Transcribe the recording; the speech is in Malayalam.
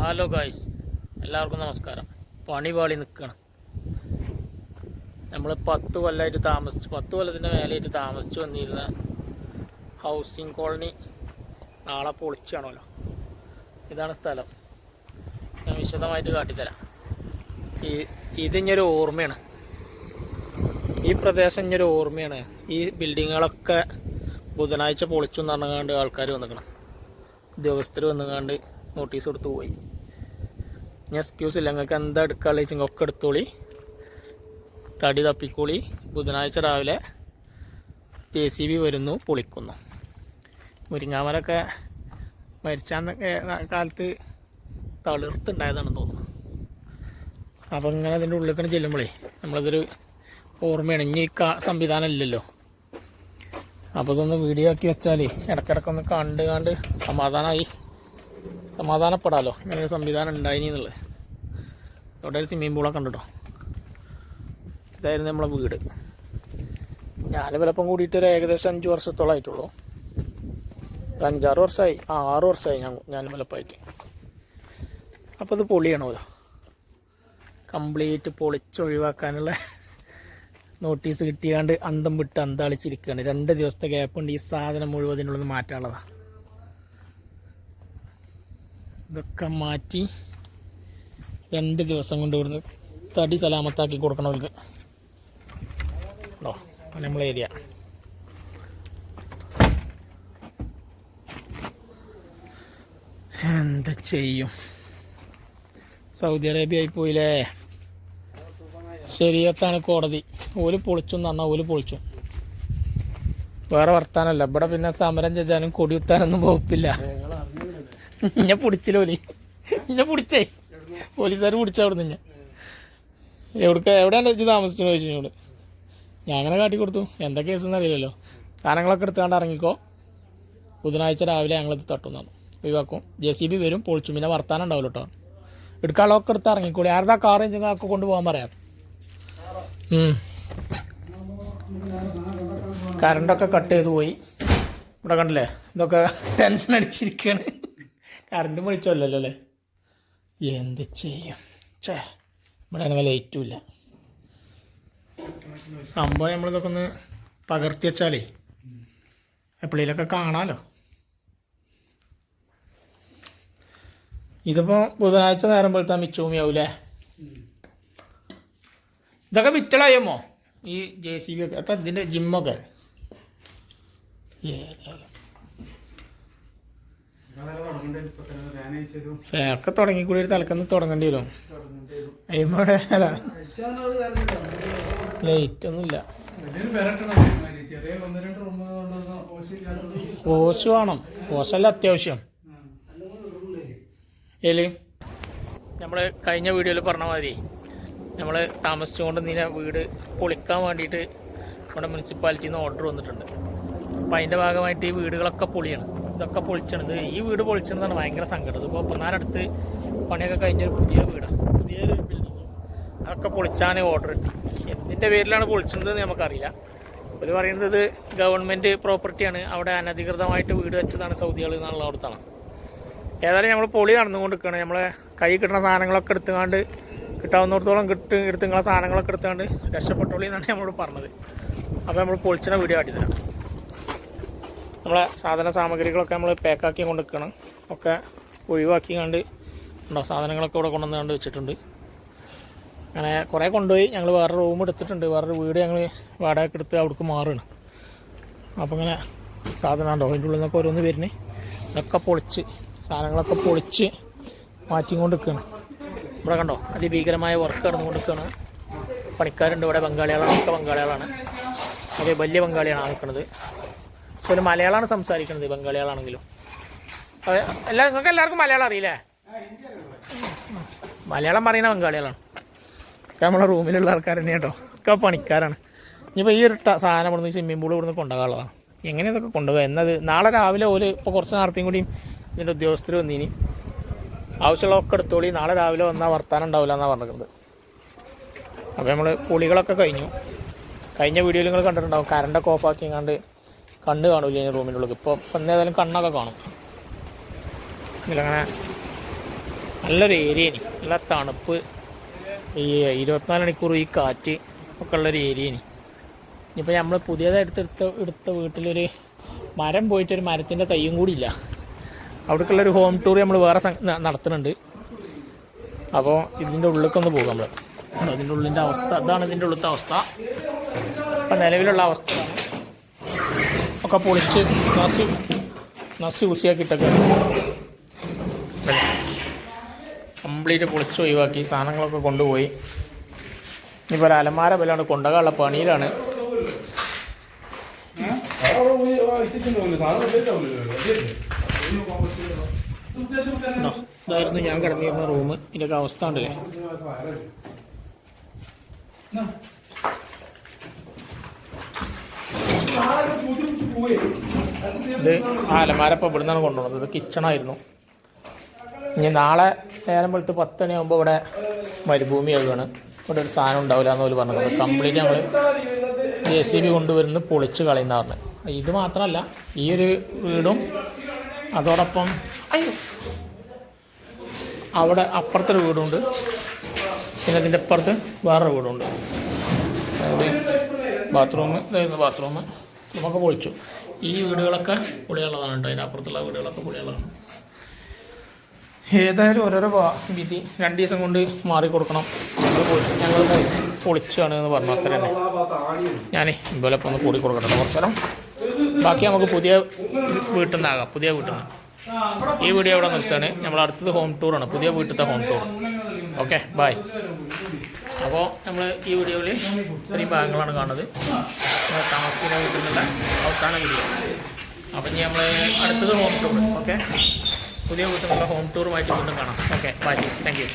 ഹലോ ഗായ്സ് എല്ലാവർക്കും നമസ്കാരം. പണി പാളി നിൽക്കണം നമ്മൾ പത്ത് കൊല്ലമായിട്ട് താമസിച്ചു. പത്ത് കൊല്ലത്തിന്റെ മേലെയായിട്ട് താമസിച്ചു വന്നിരുന്ന ഹൗസിംഗ് കോളനി നാളെ പൊളിച്ചാണല്ലോ. ഇതാണ് സ്ഥലം. ഞാൻ വിശദമായിട്ട് കാട്ടിത്തരാം. ഈ ഇതിഞ്ഞൊരു ഓർമ്മയാണ്. ഈ പ്രദേശം ഇഞ്ഞൊരു ഓർമ്മയാണ്. ഈ ബിൽഡിങ്ങുകളൊക്കെ ബുധനാഴ്ച പൊളിച്ചു എന്ന് പറഞ്ഞുകൊണ്ട് ആൾക്കാർ വന്നിക്കണം. ഉദ്യോഗസ്ഥർ വന്നുകൊണ്ട് നോട്ടീസ് കൊടുത്തു പോയി. ഞാൻ എക്സ്ക്യൂസ് ഇല്ല. നിങ്ങൾക്ക് എന്താ എടുക്കാനുള്ള വെച്ചെങ്കിൽ ഒക്കെ എടുത്തോളി. തടി തപ്പിക്കോളി. ബുധനാഴ്ച രാവിലെ ജെ സി ബി വരുന്നു പൊളിക്കുന്നു. മുരിങ്ങാമരൊക്കെ മരിച്ച കാലത്ത് തളിർത്തുണ്ടായതാണെന്ന് തോന്നുന്നു. അപ്പം ഇങ്ങനെ അതിന്റെ ഉള്ളിൽ ചെല്ലുമ്പോഴേ നമ്മളതൊരു ഓർമ്മയാണ്. ഇനി സംവിധാനം ഇല്ലല്ലോ. അപ്പോൾ ഇതൊന്ന് വീഡിയോ ആക്കി വെച്ചാൽ ഇടയ്ക്കിടയ്ക്കൊന്ന് കണ്ട് കണ്ട് സമാധാനമായി സമാധാനപ്പെടാമല്ലോ ഇങ്ങനെ ഒരു സംവിധാനം ഉണ്ടായിനി എന്നുള്ളത് അവിടെ ഒരു സ്വിമ്മിംഗ് പൂളൊക്കെ ഉണ്ട് കേട്ടോ ഇതായിരുന്നു നമ്മളെ വീട്. ഞാൻ വിലപ്പം കൂടിയിട്ട് ഒരു ഏകദേശം അഞ്ച് വർഷത്തോളമായിട്ടുള്ളൂ ഒരു അഞ്ചാറ് വർഷമായി ആ ആറ് വർഷമായി ഞാൻ ഞാൻ വിലപ്പായിട്ട് അപ്പോൾ ഇത് പൊളിയണമല്ലോ കംപ്ലീറ്റ് പൊളിച്ചൊഴിവാക്കാനുള്ള നോട്ടീസ് കിട്ടിയാണ്ട് അന്തം വിട്ട് അന്താളിച്ചിരിക്കുകയാണ്. രണ്ട് ദിവസത്തെ ഗ്യാപ്പ് ഉണ്ട്. ഈ സാധനം മുഴുവതിനുള്ളത് മാറ്റാനുള്ളതാണ് ഇതൊക്കെ മാറ്റി രണ്ട് ദിവസം കൊണ്ട് ഇവിടുന്ന് തടി സലാമത്താക്കി കൊടുക്കണം അവർക്ക് ഓ നമ്മളെ ഏരിയ എന്താ ചെയ്യും? സൗദി അറേബ്യ ആയി പോയില്ലേ? ശരിയത്താണ് കോടതി. ഓൽ പൊളിച്ചു എന്ന് പറഞ്ഞാൽ ഓൽ പൊളിച്ചു. വേറെ വർത്താനല്ല. ഇവിടെ പിന്നെ സമരം ചെയ്യാനും കൊടിയുത്താനൊന്നും വകുപ്പില്ല. ഇന്നെ പിടിച്ചില്ല ഓലി? ഇന്നെ പിടിച്ചേ? പോലീസുകാർ പിടിച്ച അവിടെ നിന്ന് എവിടേക്ക് എവിടെയാണ് ഇത് താമസിച്ചു ചോദിച്ചു എന്നോട് ഞാൻ അങ്ങനെ കാട്ടി കൊടുത്തു. എന്താ കേസെന്ന് അറിയില്ലല്ലോ. സാധനങ്ങളൊക്കെ എടുത്തുകൊണ്ട് ഇറങ്ങിക്കോ. ബുധനാഴ്ച രാവിലെ ഞങ്ങളിത് തട്ടുന്നു ഒഴിവാക്കും. ജെ സി ബി വരും. പൊളിച്ചു പിന്നെ വർത്താനം ഉണ്ടാവില്ല കേട്ടോ എടുക്കാനുള്ളതൊക്കെ എടുത്ത് ഇറങ്ങിക്കൂടി ആരുടെ കാർ എഞ്ചിനൊക്കെ കൊണ്ടുപോകാൻ പറയാം. കറണ്ടൊക്കെ കട്ട് ചെയ്ത് പോയി. ഇവിടെ കണ്ടില്ലേ? ഇതൊക്കെ ടെൻഷൻ അടിച്ചിരിക്കുകയാണ് കറണ്ട് വിളിച്ചല്ലോ അല്ലേ? എന്ത് ചെയ്യും? ചേ ഇവിടെ അങ്ങനെ ലൈറ്റും ഇല്ല. സംഭവം നമ്മളിതൊക്കെ ഒന്ന് പകർത്തി വെച്ചാലേ എപ്പോഴേലൊക്കെ കാണാമല്ലോ ഇതിപ്പോൾ ബുധനാഴ്ച നേരം പോലത്തെ മിച്ചൂമിയാവൂലേ ഇതൊക്കെ വിറ്റളായമ്മോ ഈ ജെ സി ബി ഒക്കെ അപ്പം ഇതിന്റെ ജിമ്മൊക്കെ ഏതായാലും. ഒക്കെ തുടങ്ങിക്കൂടി ഒരു തലക്കന്ന് തുടങ്ങേണ്ടി വരും. അയ്യമ്മയുടെ അല്ല ലൈറ്റ് ഒന്നുമില്ല. ഓശ് വേണം. ഓശല്ല അത്യാവശ്യം. ഏൽ നമ്മൾ കഴിഞ്ഞ വീഡിയോയിൽ പറഞ്ഞ മാതിരി നമ്മൾ താമസിച്ചുകൊണ്ട് നീന വീട് പൊളിക്കാൻ വേണ്ടിയിട്ട് നമ്മുടെ മുനിസിപ്പാലിറ്റിയിൽ നിന്ന് ഓർഡർ വന്നിട്ടുണ്ട്. അപ്പം അതിന്റെ ഭാഗമായിട്ട് ഈ വീടുകളൊക്കെ പൊളിയാണ്. ഇതൊക്കെ പൊളിച്ചണത്. ഈ വീട് പൊളിച്ചണതാണ് ഭയങ്കര സങ്കടം. ഇതിപ്പോൾ പൊന്നാരടുത്ത് പണിയൊക്കെ കഴിഞ്ഞൊരു പുതിയ വീടാണ് പുതിയൊരു ബിൽഡിങ് അതൊക്കെ പൊളിച്ചാണ് ഓർഡർ കിട്ടി എന്തിന്റെ പേരിലാണ് പൊളിച്ചത് നമുക്കറിയില്ല. അവർ പറയുന്നത് ഗവൺമെന്റ് പ്രോപ്പർട്ടിയാണ് അവിടെ അനധികൃതമായിട്ട് വീട് വെച്ചതാണ് സൗദികൾ എന്നുള്ള അവിടുത്താണ് ഏതായാലും നമ്മൾ പൊളി നടന്നുകൊണ്ടിരിക്കുകയാണ്. നമ്മളെ കൈ കിട്ടുന്ന സാധനങ്ങളൊക്കെ എടുത്തുകൊണ്ട് കിട്ടാവുന്നിടത്തോളം കിട്ട് എടുത്ത് നിങ്ങളെ സാധനങ്ങളൊക്കെ എടുത്തുകൊണ്ട് രക്ഷപ്പെട്ടോളി എന്നാണ് നമ്മളോട് പറഞ്ഞത്. അപ്പോൾ നമ്മൾ പൊളിച്ചിന വീഡിയോ കാട്ടിത്തരാം നമ്മളെ സാധന സാമഗ്രികളൊക്കെ നമ്മൾ പാക്കാക്കി കൊണ്ട് നിൽക്കണം ഒക്കെ ഒഴിവാക്കി കണ്ട് ഉണ്ടോ സാധനങ്ങളൊക്കെ ഇവിടെ കൊണ്ടുവന്ന് കണ്ട് വെച്ചിട്ടുണ്ട്. അങ്ങനെ കുറേ കൊണ്ടുപോയി ഞങ്ങൾ വേറെ റൂം എടുത്തിട്ടുണ്ട്. വേറൊരു വീട് ഞങ്ങൾ വാടകയ്ക്ക് എടുത്ത് അവിടേക്ക് മാറുകയാണ് അപ്പോൾ ഇങ്ങനെ സാധനം ഉണ്ടോ അതിന്റെ ഉള്ളിൽ നിന്നൊക്കെ ഓരോന്ന് വരുന്നത് ഇതൊക്കെ പൊളിച്ച് സാധനങ്ങളൊക്കെ പൊളിച്ച് മാറ്റിക്കൊണ്ട് നിൽക്കുകയാണ് ഇവിടെ കണ്ടോ അതിഭീകരമായ വർക്ക് നടന്നുകൊണ്ട് നിൽക്കുകയാണ് പണിക്കാരുണ്ട് ഇവിടെ ബംഗാളികളാണ് ഒക്കെ ബംഗാളികളാണ്. അത് വലിയ ബംഗാളിയാണ് ആൾക്കുന്നത് പക്ഷെ ഒരു മലയാളമാണ് സംസാരിക്കുന്നത് ബംഗാളികളാണെങ്കിലും. എല്ലാ നിങ്ങൾക്ക് എല്ലാവർക്കും മലയാളം അറിയില്ലേ? മലയാളം പറയുന്ന ബംഗാളികളാണ്. നമ്മളെ റൂമിലുള്ള ആൾക്കാർ തന്നെ കേട്ടോ. ഒക്കെ പണിക്കാരാണ്. ഇനിയിപ്പോൾ ഈ ഒരു സാധനം ഇവിടുന്ന് സ്വിമ്മിംഗ് പൂൾ ഇവിടുന്ന് കൊണ്ടുപോകാനുള്ളതാണ്. എങ്ങനെ ഇതൊക്കെ കൊണ്ടുപോകുക എന്നത് നാളെ രാവിലെ ഒരു ഇപ്പോൾ കുറച്ച് നേരത്തെയും കൂടിയും ഇതിന്റെ ഉദ്യോഗസ്ഥർ വന്നിനി. ആവശ്യമുള്ളതൊക്കെ എടുത്തോളി. നാളെ രാവിലെ വന്നാൽ വർത്താനം ഉണ്ടാവില്ല എന്നാണ് പറഞ്ഞിരിക്കുന്നത്. അപ്പോൾ നമ്മൾ പുളികളൊക്കെ കഴിഞ്ഞു. കഴിഞ്ഞ വീഡിയോയിൽ നിങ്ങൾ കണ്ടിട്ടുണ്ടാവും. കറണ്ടൊക്കെ ഓഫാക്കി കണ്ട് കണ്ണ് കാണൂല ഈ റൂമിനുള്ളിൽ. ഇപ്പോൾ ഇപ്പം ഏതായാലും കണ്ണൊക്കെ കാണും. ഇതിലങ്ങനെ നല്ലൊരു ഏരിയനി നല്ല തണുപ്പ്. ഈ ഇരുപത്തിനാല് മണിക്കൂർ ഈ കാറ്റ് ഒക്കെ ഉള്ളൊരു ഏരിയനി ഇനിയിപ്പോൾ നമ്മൾ പുതിയതായിട്ട് എടുത്ത എടുത്ത വീട്ടിലൊരു മരം പോയിട്ടൊരു മരത്തിന്റെ തയ്യും കൂടി ഇല്ല. അവിടേക്കുള്ളൊരു ഹോം ടൂർ നമ്മൾ വേറെ നടത്തുന്നുണ്ട്. അപ്പോൾ ഇതിന്റെ ഉള്ളിലേക്കൊന്ന് പോകും നമ്മൾ അതിന്റെ ഉള്ളിന്റെ അവസ്ഥ അതാണ് ഇതിന്റെ ഉള്ളിലത്തെ അവസ്ഥ. ഇപ്പം നിലവിലുള്ള അവസ്ഥ. ഒക്കെ പൊളിച്ച് നസ് നസ് യൂസിയാക്കിയിട്ടൊക്കെ കംപ്ലീറ്റ് പൊളിച്ച് ഒഴിവാക്കി സാധനങ്ങളൊക്കെ കൊണ്ടുപോയി. ഇനിയിപ്പോൾ ഒരു അലമാര ബലാണ് കൊണ്ടുപോകാനുള്ള പണിയിലാണ്? ഇതായിരുന്നു ഞാൻ കിടന്നിരുന്ന റൂം. ഇതിന്റെയൊക്കെ അവസ്ഥ ഉണ്ടല്ലേ ഇത് ആ അലമാര ഇപ്പോൾ ഇവിടെ നിന്നാണ് കൊണ്ടുവന്നത് ഇത് കിച്ചണായിരുന്നു ഇനി നാളെ നേരം വെളുത്ത് പത്ത് മണിയാകുമ്പോൾ ഇവിടെ മരുഭൂമിയാവുകയാണ് ഇവിടെ ഒരു സാധനം ഉണ്ടാവില്ല എന്ന് പോലും പറഞ്ഞത്. കംപ്ലീറ്റ് നമ്മൾ ജെ സി ബി കൊണ്ടുവരുന്ന പൊളിച്ച് കളയുന്ന പറഞ്ഞത്. ഇത് മാത്രമല്ല ഈ ഒരു വീടും അതോടൊപ്പം അയ്യോ അവിടെ അപ്പുറത്തൊരു വീടുണ്ട്. പിന്നെ അതിന്റെ അപ്പുറത്ത് വേറൊരു വീടുണ്ട്. ബാത്റൂം ഇതായിരുന്നു ബാത്റൂം നമുക്ക് പൊളിച്ചു. ഈ വീടുകളൊക്കെ പൊളിയുള്ളതാണ് കേട്ടോ. അതിനപ്പുറത്തുള്ള വീടുകളൊക്കെ പൊളിയുള്ളതാണ് ഏതായാലും ഓരോരോ വിധി രണ്ട് ദിവസം കൊണ്ട് മാറി കൊടുക്കണം. ഞങ്ങൾ പൊളി- ഞങ്ങൾ പൊളിച്ചാണ് എന്ന് പറഞ്ഞു. അത്ര തന്നെ ഞാനേ ഇതുപോലെ ഒന്ന് കൂടി കൊടുക്കട്ടെ കുറച്ച് നേരം ബാക്കി നമുക്ക് പുതിയ വീട്ടിൽ നിന്നാകാം പുതിയ വീട്ടിൽ നിന്ന്. ഈ വീഡിയോ അവിടെ നിർത്തുകയാണ്. നമ്മൾ അടുത്തത് ഹോം ടൂറാണ് പുതിയ വീട്ടിലത്തെ ഹോം ടൂർ ഓക്കെ ബൈ അപ്പോൾ നമ്മൾ ഈ വീഡിയോയിൽ ഇത്രയും ഭാഗങ്ങളാണ് കാണുന്നത്. താമസിക്കുന്ന വീട്ടിലുള്ള അവസാന വീഡിയോ. അപ്പം ഇനി നമ്മൾ അടുത്തത് ഹോം ടൂർ ഓക്കെ? പുതിയ വീട്ടിലുള്ള ഹോം ടൂറുമായിട്ട് വീണ്ടും കാണാം. Okay bye thank you